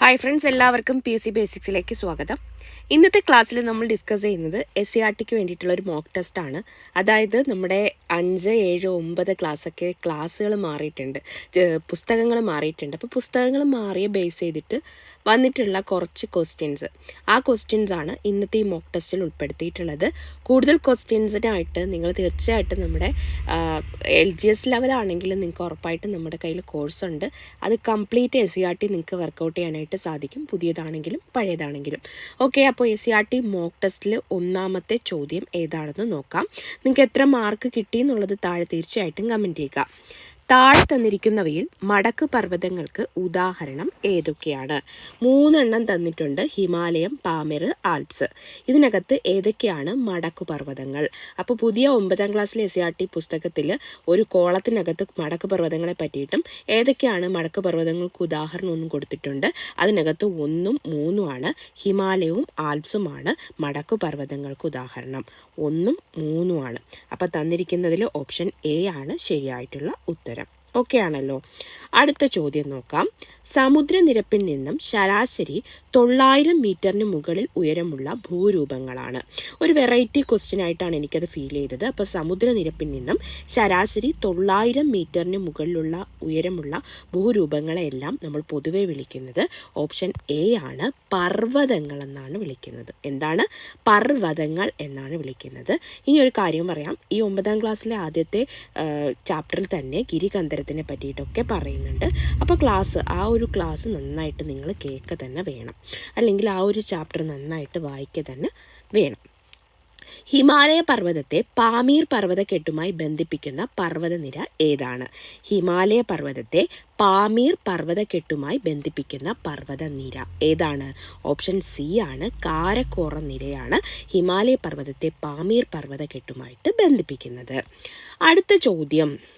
Hi friends എല്ലാവർക്കും P C ബേസിക്സിലേക്ക് സ്വാഗതം. ഇന്നത്തെ ക്ലാസ്സിൽ നമ്മൾ ഡിസ്കസ് ചെയ്യുന്നത് എസ് സി ആർ ടിക്ക് വേണ്ടിയിട്ടുള്ള ഒരു മോക്ക് ടെസ്റ്റ് ആണ്. അതായത് നമ്മുടെ അഞ്ച് ഏഴ് ഒമ്പത് ക്ലാസ്സൊക്കെ ക്ലാസ്സുകൾ മാറിയിട്ടുണ്ട്. പുസ്തകങ്ങൾ മാറിയിട്ടുണ്ട്. അപ്പോൾ പുസ്തകങ്ങൾ മാറിയ ബേസ് ചെയ്തിട്ട് വന്നിട്ടുള്ള കുറച്ച് ക്വസ്റ്റ്യൻസ് ആ ക്വസ്റ്റ്യൻസ് ആണ് ഇന്നത്തെ ഈ മോക്ക് ടെസ്റ്റിൽ ഉൾപ്പെടുത്തിയിട്ടുള്ളത്. കൂടുതൽ ക്വസ്റ്റ്യൻസിനായിട്ട് നിങ്ങൾ തീർച്ചയായിട്ടും നമ്മുടെ എൽ ജി എസ് ലെവലാണെങ്കിലും നിങ്ങൾക്ക് ഉറപ്പായിട്ടും നമ്മുടെ കയ്യിൽ കോഴ്സ് ഉണ്ട്. അത് complete S C R T നിങ്ങൾക്ക് വർക്കൗട്ട് ചെയ്യാനായിട്ട് സാധിക്കും. പുതിയതാണെങ്കിലും പഴയതാണെങ്കിലും. ഓക്കെ അപ്പോൾ S C R T mock ടെസ്റ്റിൽ ഒന്നാമത്തെ ചോദ്യം ഏതാണെന്ന് നോക്കാം. നിങ്ങൾക്ക് എത്ര മാർക്ക് കിട്ടി എന്നുള്ളത് താഴെ തീർച്ചയായിട്ടും കമന്റ് ചെയ്യുക. താഴെ തന്നിരിക്കുന്നവയിൽ മടക്ക് പർവതങ്ങൾക്ക് ഉദാഹരണം ഏതൊക്കെയാണ്? മൂന്നെണ്ണം തന്നിട്ടുണ്ട്. Himalayam Pamir Alps. ഇതിനകത്ത് ഏതൊക്കെയാണ് മടക്കു പർവതങ്ങൾ? അപ്പോൾ പുതിയ ഒമ്പതാം ക്ലാസ്സിലെ എസ് ആർ ടി പുസ്തകത്തിൽ ഒരു കോളത്തിനകത്ത് മടക്ക് പർവതങ്ങളെ പറ്റിയിട്ടും ഏതൊക്കെയാണ് മടക്ക് പർവതങ്ങൾക്ക് ഉദാഹരണം ഒന്നും കൊടുത്തിട്ടുണ്ട്. അതിനകത്ത് ഒന്നും മൂന്നുമാണ് ഹിമാലയവും ആൽപ്സുമാണ് മടക്കു പർവതങ്ങൾക്ക് ഉദാഹരണം. ഒന്നും മൂന്നുമാണ് അപ്പോൾ തന്നിരിക്കുന്നതിൽ ഓപ്ഷൻ എ ആണ് ശരിയായിട്ടുള്ള ഉത്തരം. ഓക്കെ ആണല്ലോ അടുത്ത ചോദ്യം നോക്കാം. സമുദ്രനിരപ്പിൽ നിന്നും ശരാശരി തൊള്ളായിരം മീറ്ററിന് മുകളിൽ ഉയരമുള്ള ഭൂരൂപങ്ങളാണ്. ഒരു വെറൈറ്റി ക്വസ്റ്റ്യൻ ആയിട്ടാണ് എനിക്കത് ഫീൽ ചെയ്തത്. അപ്പോൾ സമുദ്രനിരപ്പിൽ നിന്നും ശരാശരി തൊള്ളായിരം മീറ്ററിന് മുകളിലുള്ള ഉയരമുള്ള ഭൂരൂപങ്ങളെയെല്ലാം നമ്മൾ പൊതുവെ വിളിക്കുന്നത് ഓപ്ഷൻ എ ആണ്. പർവതങ്ങൾ എന്നാണ് വിളിക്കുന്നത്. എന്താണ്? പർവതങ്ങൾ എന്നാണ് വിളിക്കുന്നത്. ഇനി ഒരു കാര്യം പറയാം. ഈ ഒമ്പതാം ക്ലാസ്സിലെ ആദ്യത്തെ ചാപ്റ്ററിൽ തന്നെ ഗിരികന്ധരത്തിനെ പറ്റിയിട്ടൊക്കെ പറയുന്നുണ്ട്. അപ്പോൾ ക്ലാസ് ആ ഒരു ക്ലാസ് നന്നായിട്ട് നിങ്ങൾ കേൾക്കുക തന്നെ വേണം. അല്ലെങ്കിൽ ആ ഒരു ചാപ്റ്റർ നന്നായിട്ട് വായിക്കുക തന്നെ വേണം. ഹിമാലയ പർവതത്തെ പാമീർ പർവതക്കെട്ടുമായി ബന്ധിപ്പിക്കുന്ന പർവതനിര ഏതാണ്? ഹിമാലയ പർവതത്തെ പാമീർ പർവതക്കെട്ടുമായി ബന്ധിപ്പിക്കുന്ന പർവതനിര ഏതാണ്? ഓപ്ഷൻ സി ആണ് കാരക്കോറ നിരയാണ് ഹിമാലയ പർവതത്തെ പാമീർ പർവതക്കെട്ടുമായിട്ട് ബന്ധിപ്പിക്കുന്നത്. അടുത്ത ചോദ്യം.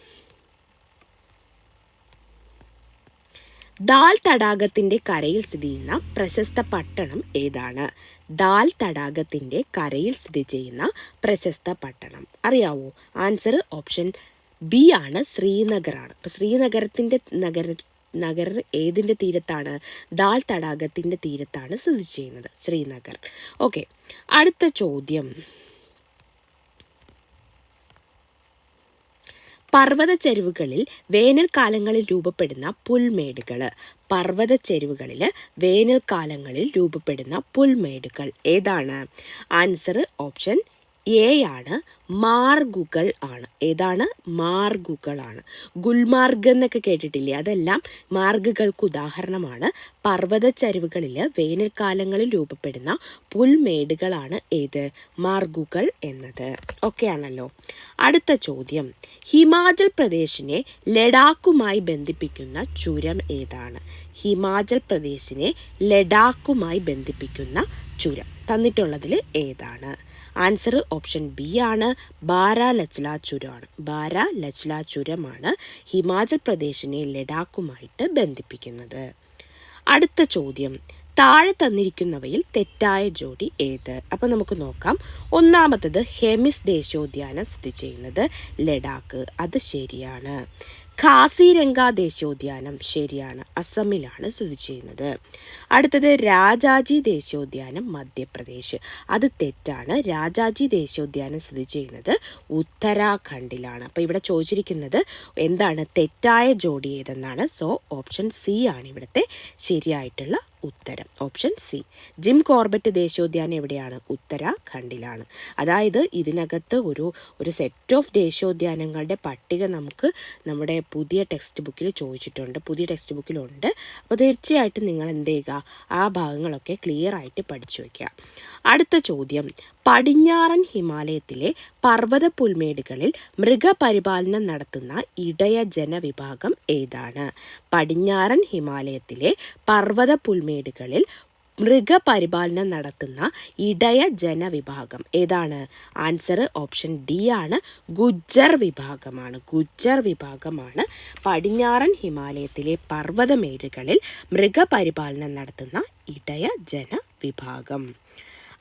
ദാൽ തടാകത്തിന്റെ കരയിൽ സ്ഥിതി ചെയ്യുന്ന പ്രശസ്ത പട്ടണം ഏതാണ്? ദാൽ തടാകത്തിന്റെ കരയിൽ സ്ഥിതി ചെയ്യുന്ന പ്രശസ്ത പട്ടണം. അറിയാവോ? ആൻസർ ഓപ്ഷൻ ബി ആണ് ശ്രീനഗറാണ്. അപ്പോൾ ശ്രീനഗരത്തിന്റെ നഗര നഗർ ഏതിന്റെ തീരത്താണ്? ദാൽ തടാകത്തിന്റെ തീരത്താണ് സ്ഥിതി ചെയ്യുന്നത് ശ്രീനഗർ. ഓക്കെ. അടുത്ത ചോദ്യം. പർവത ചെരുവുകളിൽ വേനൽക്കാലങ്ങളിൽ രൂപപ്പെടുന്ന പുൽമേടുകൾ. പർവത ചെരുവുകളിൽ വേനൽക്കാലങ്ങളിൽ രൂപപ്പെടുന്ന പുൽമേടുകൾ. ഏതാണ്? ആൻസർ ഓപ്ഷൻ എ ആണ് മാർഗുകൾ ആണ്. ഏതാണ്? മാർഗുകളാണ്. ഗുൽമാർഗ് എന്നൊക്കെ കേട്ടിട്ടില്ലേ? അതെല്ലാം മാർഗുകൾക്ക് ഉദാഹരണമാണ്. പർവത ചരിവുകളിൽ വേനൽക്കാലങ്ങളിൽ രൂപപ്പെടുന്ന പുൽമേടുകളാണ് ഏത്? മാർഗുകൾ എന്നത്. ഒക്കെയാണല്ലോ അടുത്ത ചോദ്യം. ഹിമാചൽ പ്രദേശിനെ ലഡാക്കുമായി ബന്ധിപ്പിക്കുന്ന ചുരം ഏതാണ്? ഹിമാചൽ പ്രദേശിനെ ലഡാക്കുമായി ബന്ധിപ്പിക്കുന്ന ചുരം. തന്നിട്ടുള്ളതിൽ ഏതാണ്? ആൻസർ ഓപ്ഷൻ ബി ആണ്. ബാര ലച്ല ചുരമാണ് ബാര ലച്ല ചുരമാണ് ഹിമാചൽ പ്രദേശിനെ ലഡാക്കുമായിട്ട് ബന്ധിപ്പിക്കുന്നത്. അടുത്ത ചോദ്യം. താഴെ തന്നിരിക്കുന്നവയിൽ തെറ്റായ ജോഡി ഏത്? അപ്പോൾ നമുക്ക് നോക്കാം. ഒന്നാമത്തത് ഹെമിസ് ദേശീയോദ്യാനം സ്ഥിതി ചെയ്യുന്നത് ലഡാക്ക്. അത് ശരിയാണ്. കാസിരംഗ ദേശീയോദ്യാനം ശരിയാണ്. അസമിലാണ് സ്ഥിതി ചെയ്യുന്നത്. അടുത്തത് രാജാജി ദേശീയോദ്യാനം മധ്യപ്രദേശ്. അത് തെറ്റാണ്. രാജാജി ദേശീയോദ്യാനം സ്ഥിതി ചെയ്യുന്നത് ഉത്തരാഖണ്ഡിലാണ്. അപ്പോൾ ഇവിടെ ചോദിച്ചിരിക്കുന്നത് എന്താണ്? തെറ്റായ ജോഡി ഏതെന്നാണ്? സോ ഓപ്ഷൻ സി ആണ് ഇവിടുത്തെ ശരിയായിട്ടുള്ള ഉത്തരം. Option C. ജിം കോർബറ്റ് ദേശീയോദ്യാനം എവിടെയാണ്? ഉത്തരാഖണ്ഡിലാണ്. അതായത് ഇതിനകത്ത് ഒരു ഒരു സെറ്റ് ഓഫ് ദേശീയോദ്യാനങ്ങളുടെ പട്ടിക നമുക്ക് നമ്മുടെ പുതിയ ടെക്സ്റ്റ് ബുക്കിൽ ചോദിച്ചിട്ടുണ്ട്. പുതിയ ടെക്സ്റ്റ് ബുക്കിലുണ്ട് അപ്പോൾ തീർച്ചയായിട്ടും നിങ്ങൾ എന്ത് ചെയ്യുക? ആ ഭാഗങ്ങളൊക്കെ ക്ലിയർ ആയിട്ട് പഠിച്ചു വയ്ക്കുക അടുത്ത ചോദ്യം. പടിഞ്ഞാറൻ ഹിമാലയത്തിലെ പർവത പുൽമേടുകളിൽ മൃഗപരിപാലനം നടത്തുന്ന ഇടയ ജനവിഭാഗം ഏതാണ്? പടിഞ്ഞാറൻ ഹിമാലയത്തിലെ പർവത പുൽമേടുകളിൽ മൃഗപരിപാലനം നടത്തുന്ന ഇടയ ജനവിഭാഗം. ഏതാണ്? ആൻസർ ഓപ്ഷൻ ഡി ആണ്. ഗുജ്ജർ വിഭാഗമാണ്. ഗുജ്ജർ വിഭാഗമാണ് പടിഞ്ഞാറൻ ഹിമാലയത്തിലെ പർവതമേരുകളിൽ മൃഗപരിപാലനം നടത്തുന്ന ഇടയ ജനവിഭാഗം.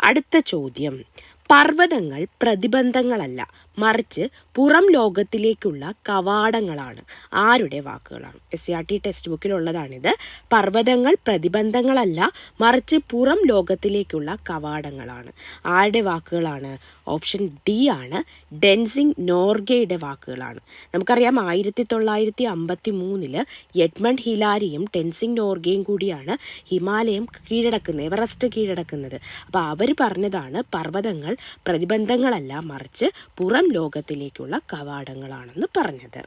അടുത്ത ചോദ്യം. പർവതങ്ങൾ പ്രതിബന്ധങ്ങളല്ല. മറിച്ച് പുറം ലോകത്തിലേക്കുള്ള കവാടങ്ങളാണ്. ആരുടെ വാക്കുകളാണ്? S C R T text ബുക്കിലുള്ളതാണിത് പർവതങ്ങൾ പ്രതിബന്ധങ്ങളല്ല മറിച്ച് പുറം ലോകത്തിലേക്കുള്ള കവാടങ്ങളാണ്. ആരുടെ വാക്കുകളാണ്? ഓപ്ഷൻ ഡി ആണ്. ഡെൻസിങ് നോർഗയുടെ വാക്കുകളാണ്. നമുക്കറിയാം ആയിരത്തി തൊള്ളായിരത്തി അമ്പത്തി മൂന്നിൽ എഡ്മണ്ട് ഹിലാരിയും ടെൻസിങ് നോർഗയും കൂടിയാണ് ഹിമാലയം കീഴടക്കുന്നത് എവറസ്റ്റ് കീഴടക്കുന്നത്. അപ്പോൾ അവർ പറഞ്ഞതാണ് പർവതങ്ങൾ പ്രതിബന്ധങ്ങളല്ല മറിച്ച് പുറം ലോകത്തിലേക്കുള്ള കവാടങ്ങളാണെന്ന് പറഞ്ഞത്.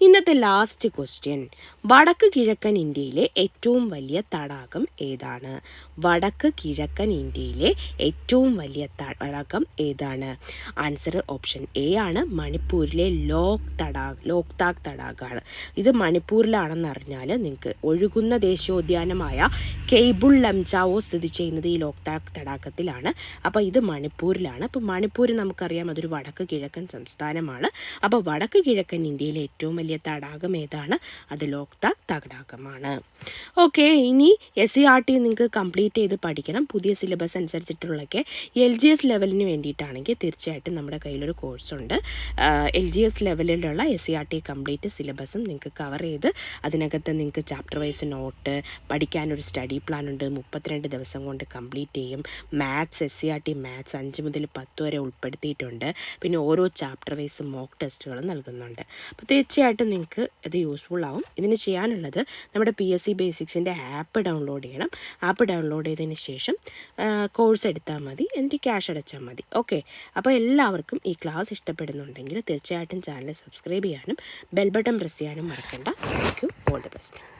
ഇന്നത്തെ ലാസ്റ്റ് ക്വസ്റ്റ്യൻ വടക്ക് കിഴക്കൻ ഇന്ത്യയിലെ ഏറ്റവും വലിയ തടാകം ഏതാണ്? വടക്ക് കിഴക്കൻ ഇന്ത്യയിലെ ഏറ്റവും വലിയ തടാകം ഏതാണ്? ആൻസർ ഓപ്ഷൻ എ ആണ്. മണിപ്പൂരിലെ ലോക് തടാക് ലോക്താക് തടാകമാണ്. ഇത് മണിപ്പൂരിലാണെന്ന് അറിഞ്ഞാൽ നിങ്ങൾക്ക് ഒഴുകുന്ന ദേശീയോദ്യാനമായ കെയ്ബുൾ ലംചാവോ സ്ഥിതി ചെയ്യുന്നത് ഈ ലോക്താക് തടാകത്തിലാണ്. അപ്പോൾ ഇത് മണിപ്പൂരിലാണ്. അപ്പോൾ മണിപ്പൂർ നമുക്കറിയാം അതൊരു വടക്ക് കിഴക്കൻ സംസ്ഥാനമാണ്. അപ്പോൾ വടക്ക് കിഴക്കൻ ഇന്ത്യയിലെ ഏറ്റവും വലിയ തടാകം ഏതാണ്? അത് ലോക്താക് തടാകമാണ്. ഓക്കെ ഇനി എസ് സി ആർ ടി നിങ്ങൾക്ക് കംപ്ലീറ്റ് ചെയ്ത് പഠിക്കണം. പുതിയ സിലബസ് അനുസരിച്ചിട്ടുള്ളൊക്കെ എൽ ജി എസ് ലെവലിന് വേണ്ടിയിട്ടാണെങ്കിൽ തീർച്ചയായിട്ടും നമ്മുടെ കയ്യിലൊരു കോഴ്സുണ്ട് എൽ ജി എസ് ലെവലിലുള്ള S C R T complete സിലബസും നിങ്ങൾക്ക് കവർ ചെയ്ത് അതിനകത്ത് നിങ്ങൾക്ക് ചാപ്റ്റർ വൈസ് നോട്ട് പഠിക്കാനൊരു സ്റ്റഡി പ്ലാൻ ഉണ്ട്. മുപ്പത്തിരണ്ട് ദിവസം കൊണ്ട് കംപ്ലീറ്റ് ചെയ്യും. Maths S C R T maths അഞ്ച് മുതൽ പത്ത് വരെ ഉൾപ്പെടുത്തിയിട്ടുണ്ട്. പിന്നെ ഓരോ ചാപ്റ്റർ വൈസ് മോക്ക് ടെസ്റ്റുകൾ നൽകുന്നുണ്ട്. അപ്പോൾ തീർച്ചയായിട്ടും നിങ്ങൾക്ക് ഇത് യൂസ്ഫുൾ ആവും. ഇതിന് ചെയ്യാനുള്ളത് നമ്മുടെ പി എസ് സി ബേസിക്സിന്റെ ആപ്പ് ഡൗൺലോഡ് ചെയ്യണം. ആപ്പ് ഡൗൺലോഡ് ചെയ്തതിന് ശേഷം കോഴ്സ് എടുത്താൽ മതി. എന്നിട്ട് ക്യാഷ് അടച്ചാൽ മതി. ഓക്കെ അപ്പോൾ എല്ലാവർക്കും ഈ ക്ലാസ് ഇഷ്ടപ്പെടുന്നുണ്ടെങ്കിൽ തീർച്ചയായിട്ടും ചാനൽ സബ്സ്ക്രൈബ് ചെയ്യാനും ബെൽ ബട്ടൺ പ്രസ് ചെയ്യാനും മറക്കണ്ട. Thank you all the best